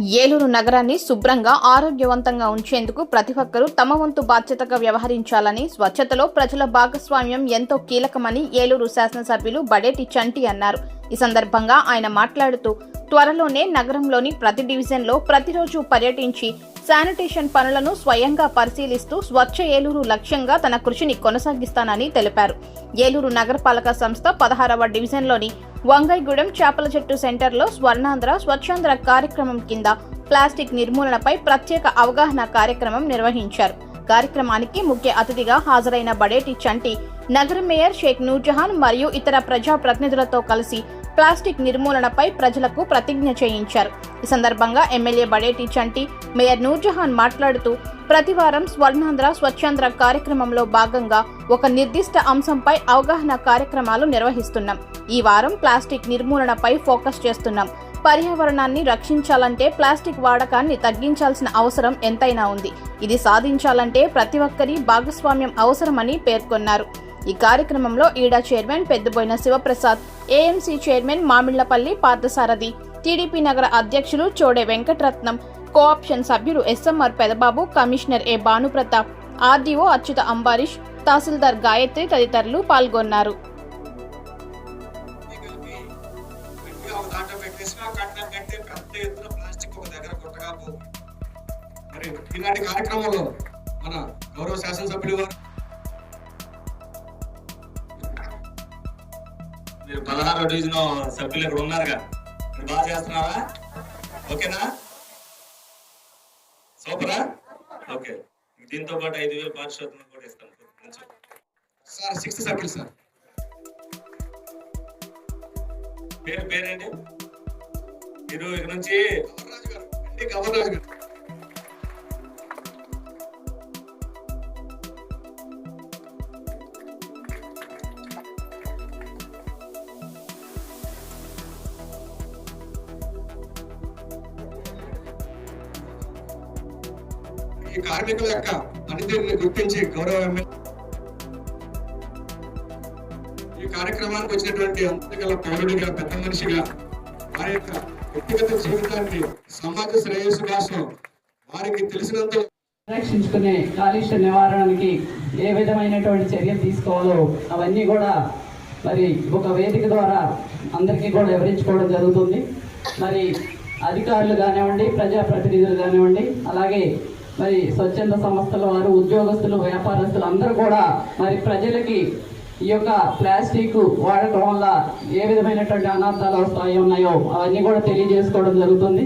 ఏలూరు నగరాన్ని శుభ్రంగా ఆరోగ్యవంతంగా ఉంచేందుకు ప్రతి ఒక్కరూ తమ వంతు బాధ్యతగా వ్యవహరించాలని స్వచ్ఛతలో ప్రజల భాగస్వామ్యం ఎంతో కీలకమని ఏలూరు శాసనసభ్యులు బడేటి చంటి అన్నారు. ఈ సందర్భంగా ఆయన మాట్లాడుతూ త్వరలోనే నగరంలోని ప్రతి డివిజన్లో ప్రతిరోజు పర్యటించి శానిటేషన్ పనులను స్వయంగా పరిశీలిస్తూ స్వచ్ఛ ఏలూరు లక్ష్యంగా తన కృషిని కొనసాగిస్తానని తెలిపారు. ఏలూరు నగరపాలక సంస్థ పదహారవ డివిజన్లోని వంగైగూడెం చేపల చెట్టు సెంటర్లో స్వర్ణాంధ్ర స్వచ్ఛాంధ్ర కార్యక్రమం కింద ప్లాస్టిక్ నిర్మూలనపై ప్రత్యేక అవగాహన కార్యక్రమం నిర్వహించారు. కార్యక్రమానికి ముఖ్య అతిథిగా హాజరైన బడేటి చంటి నగర మేయర్ షేక్ నూర్జహాన్ మరియు ఇతర ప్రజా ప్రతినిధులతో కలిసి ప్లాస్టిక్ నిర్మూలనపై ప్రజలకు ప్రతిజ్ఞ చేయించారు. ఈ సందర్భంగా ఎమ్మెల్యే బడేటి చంటి మేయర్ నూర్జహాన్ మాట్లాడుతూ ప్రతివారం స్వర్ణాంధ్ర స్వచ్ఛాంధ్ర కార్యక్రమంలో భాగంగా ఒక నిర్దిష్ట అంశంపై అవగాహన కార్యక్రమాలు నిర్వహిస్తున్నాం. ఈ వారం ప్లాస్టిక్ నిర్మూలనపై ఫోకస్ చేస్తున్నాం. పర్యావరణాన్ని రక్షించాలంటే ప్లాస్టిక్ వాడకాన్ని తగ్గించాల్సిన అవసరం ఎంతైనా ఉంది. ఇది సాధించాలంటే ప్రతి ఒక్కరి భాగస్వామ్యం అవసరమని పేర్కొన్నారు. ఈ కార్యక్రమంలో ఈడా chairman Peddaboyina Sivaprasad AMC chairman Mamillapalli Parthasarathi TDP నగర అధ్యక్షులు చోడే వెంకటరత్నం కోఆప్షన్ సభ్యులు SMR Pedababu commissioner A Bhanuprathap RDO Achyuta Ambarish తహసీల్దార్ గాయత్రి తదితరులు పాల్గొన్నారు. మరి ఇలాంటి కార్యక్రమంలో మన గౌరవ శాసనసభ్యులు వారు మీరు పదహారో డివిజన్ సభ్యులు ఇక్కడ ఉన్నారుగా. బాగా చేస్తున్నారా ఓకేనా? సూపరా? ఓకే. దీంతో పాటు ఐదు వేలు పారిశోధన కూడా ఇస్తాను సార్ సిక్స్త్ సభ్యులు సార్. పేరు పేరేంటి? మీరు ఇక నుంచి? గవర్రాజు గారు. ఈ కార్మికుల యొక్క పనితీరుని గుర్తించి గౌరవ ఈ కార్యక్రమానికి వచ్చినటువంటి అంతగల పౌరుడిగా పెద్ద మనిషిగా వారి యొక్క వ్యక్తిగత జీవితాన్ని సమాజ శ్రేయస్సు కోసం వారికి తెలిసినంత రక్షించుకునే కాలుష్య నివారణకి ఏ విధమైనటువంటి చర్యలు తీసుకోవాలో అవన్నీ కూడా మరి ఒక వేదిక ద్వారా అందరికీ కూడా వివరించుకోవడం జరుగుతుంది. మరి అధికారులు కానివ్వండి ప్రజాప్రతినిధులు కానివ్వండి అలాగే మరి స్వచ్ఛంద సంస్థల వారు ఉద్యోగస్తులు వ్యాపారస్తులు అందరూ కూడా మరి ప్రజలకి ఈ యొక్క ప్లాస్టిక్ వాడటం వల్ల ఏ విధమైనటువంటి అనార్థాలు వస్తాయి ఉన్నాయో అవన్నీ కూడా తెలియజేసుకోవడం జరుగుతుంది.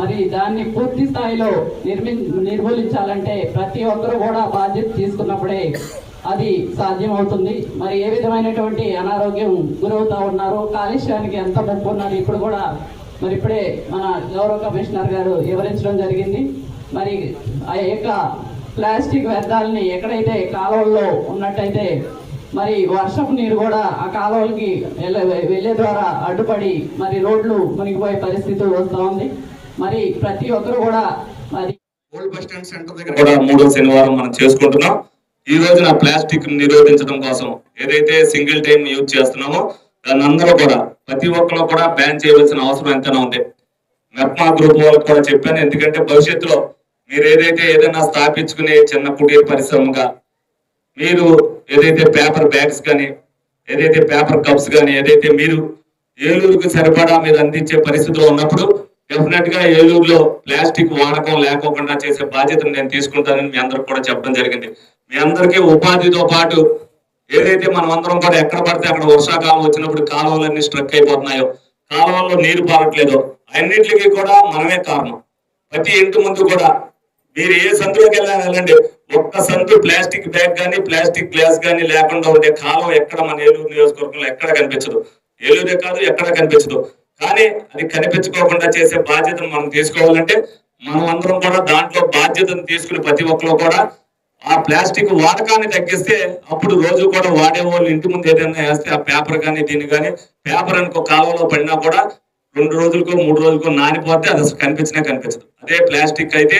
మరి దాన్ని పూర్తి స్థాయిలో నిర్మి నిర్మూలించాలంటే ప్రతి ఒక్కరూ కూడా బాధ్యత తీసుకున్నప్పుడే అది సాధ్యమవుతుంది. మరి ఏ విధమైనటువంటి అనారోగ్యం గురవుతా ఉన్నారు కాలుష్యానికి ఎంత ముప్పు ఉన్నారు ఇప్పుడు కూడా మరి ఇప్పుడే మన గౌరవ కమిషనర్ గారు వివరించడం జరిగింది. మరి ఆ యొక్క ప్లాస్టిక్ వ్యర్థాలని ఎక్కడైతే కాలువల్లో ఉన్నట్టయితే మరి వర్షపు నీరు కూడా ఆ కాలువలకి వెళ్ళే ద్వారా అడ్డుపడి మరి రోడ్లు మునిగిపోయే పరిస్థితి వస్తూ ఉంది. మరి ప్రతి ఒక్కరు కూడా మరి ఓల్డ్ బస్ స్టాండ్ సెంటర్ దగ్గర కూడా మూడో శనివారం మనం చేసుకుంటున్నాం. ఈ రోజున ప్లాస్టిక్ నిరోధించడం కోసం ఏదైతే సింగిల్ టైం యూజ్ చేస్తున్నామో దాన్ని అందరూ కూడా ప్రతి ఒక్కరు కూడా బ్యాన్ చేయవలసిన అవసరం ఎంతైనా ఉంది. మెప్మా గ్రూప్ వాళ్ళకి కూడా చెప్పాను. ఎందుకంటే భవిష్యత్తులో మీరు ఏదైతే ఏదైనా స్థాపించుకునే చిన్న కుటీర పరిశ్రమగా మీరు ఏదైతే పేపర్ బ్యాగ్స్ కానీ ఏదైతే పేపర్ కప్స్ కానీ ఏదైతే మీరు ఏలూరుకు సరిపడా మీరు అందించే పరిస్థితిలో ఉన్నప్పుడు డెఫినెట్గా ఏలూరులో ప్లాస్టిక్ వాడకం లేకోకుండా చేసే బాధ్యతను నేను తీసుకుంటానని మీ అందరికి కూడా చెప్పడం జరిగింది. మీ అందరికీ ఉపాధితో పాటు ఏదైతే మనం అందరం కూడా ఎక్కడ పడితే అక్కడ వర్షాకాలం వచ్చినప్పుడు కాలువలన్నీ స్ట్రక్ అయిపోతున్నాయో కాలువల్లో నీరు పారట్లేదో. అన్నింటికి కూడా మనమే కారణం. ప్రతి ఇంటి ముందు కూడా మీరు ఏ సందులోకి వెళ్ళినా వెళ్ళండి. ఒక్క సందు ప్లాస్టిక్ బ్యాగ్ కానీ ప్లాస్టిక్ గ్లాస్ కానీ లేకుండా ఉండే కాలం ఎక్కడ మన ఏలూరు నియోజకవర్గంలో ఎక్కడ కనిపించదు. ఏలూరే కాదు ఎక్కడ కనిపించదు. కానీ అది కనిపించుకోకుండా చేసే బాధ్యతను మనం తీసుకోవాలంటే మనం అందరం కూడా దాంట్లో బాధ్యతను తీసుకుని ప్రతి ఒక్కరు కూడా ఆ ప్లాస్టిక్ వాడకాన్ని తగ్గిస్తే అప్పుడు రోజు కూడా వాడే వాళ్ళు ఇంటి ముందు ఏదైనా వేస్తే ఆ పేపర్ కానీ దీన్ని కానీ పేపర్ అనుకో కాలువలో పడినా కూడా రెండు రోజులకో మూడు రోజులకో నానిపోతే అది అసలు కనిపించినా కనిపించదు. అదే ప్లాస్టిక్ అయితే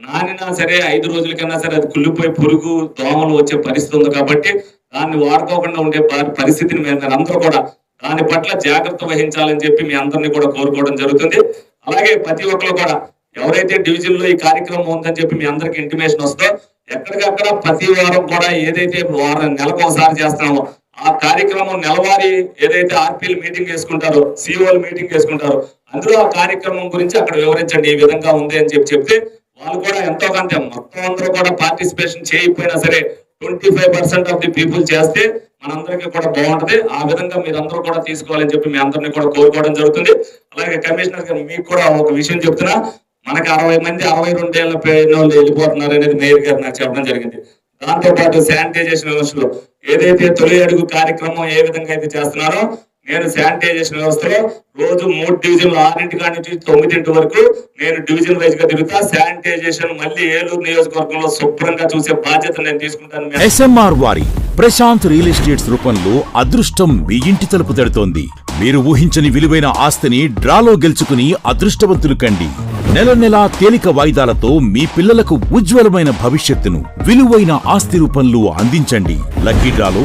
నానినా సరే ఐదు రోజులకన్నా సరే అది కుళ్ళిపోయి పురుగు దోమలు వచ్చే పరిస్థితి ఉంది కాబట్టి దాన్ని వాడుకోకుండా ఉండే పరిస్థితిని మేము అందరూ కూడా దాని పట్ల జాగ్రత్త వహించాలని చెప్పి మీ అందరినీ కూడా కోరుకోవడం జరుగుతుంది. అలాగే ప్రతి ఒక్కరు కూడా ఎవరైతే డివిజన్లో ఈ కార్యక్రమం ఉందని చెప్పి మీ అందరికి ఇంటిమేషన్ వస్తుందో ఎక్కడికక్కడ ప్రతి వారం కూడా ఏదైతే వారం నెలకు ఒకసారి చేస్తున్నామో ఆ కార్యక్రమం నెలవారీ ఏదైతే ఆర్పీలు మీటింగ్ చేసుకుంటారో సిఓలు మీటింగ్ చేసుకుంటారో అందులో ఆ కార్యక్రమం గురించి అక్కడ వివరించండి ఈ విధంగా ఉంది అని చెప్పి చెప్తే వాళ్ళు కూడా ఎంతో కొంత మొత్తం అందరూ కూడా పార్టిసిపేషన్ చేయకపోయినా సరే twenty five percent of the people చేస్తే మనందరికీ కూడా బాగుంటది. ఆ విధంగా మీరు కూడా తీసుకోవాలని చెప్పి మీ అందరినీ కూడా కోరుకోవడం జరుగుతుంది. అలాగే కమిషనర్ గారు మీకు కూడా ఒక విషయం చెప్తున్నా మనకి అరవై మంది అరవై రెండేళ్ళ పైన వాళ్ళు వెళ్ళిపోతున్నారు అనేది మేయర్ గారు నాకు చెప్పడం జరిగింది. దాంతో పాటు శానిటైజేషన్ వ్యవస్థలో ఏదైతే తొలి అడుగు కార్యక్రమం ఏ విధంగా అయితే చేస్తున్నారో నేను శానిటైజేషన్ వ్యవస్థలో రోజు మూడు డివిజన్లు ఆరింటి కాడి నుంచి తొమ్మిదింటి వరకు నేను డివిజన్ వైజ్గా తిరుగుతా. శానిటైజేషన్ మళ్ళీ ఏలూరు నియోజకవర్గంలో శుభ్రంగా చూసే బాధ్యత నేను తీసుకుంటాను ఎస్ఎంఆర్ వారి ప్రశాంత్ రియల్ ఎస్టేట్స్ రూపంలో అదృష్టం మీ ఇంటి తలుపు తడుతోంది. మీరు ఊహించని విలువైన ఆస్తిని డ్రాలో గెలుచుకుని అదృష్టవంతులు కండి. నెల నెలా తేలిక వాయిదాలతో మీ పిల్లలకు ఉజ్వలమైన భవిష్యత్తును విలువైన ఆస్తి రూపంలో అందించండి. లక్కీ డ్రాలో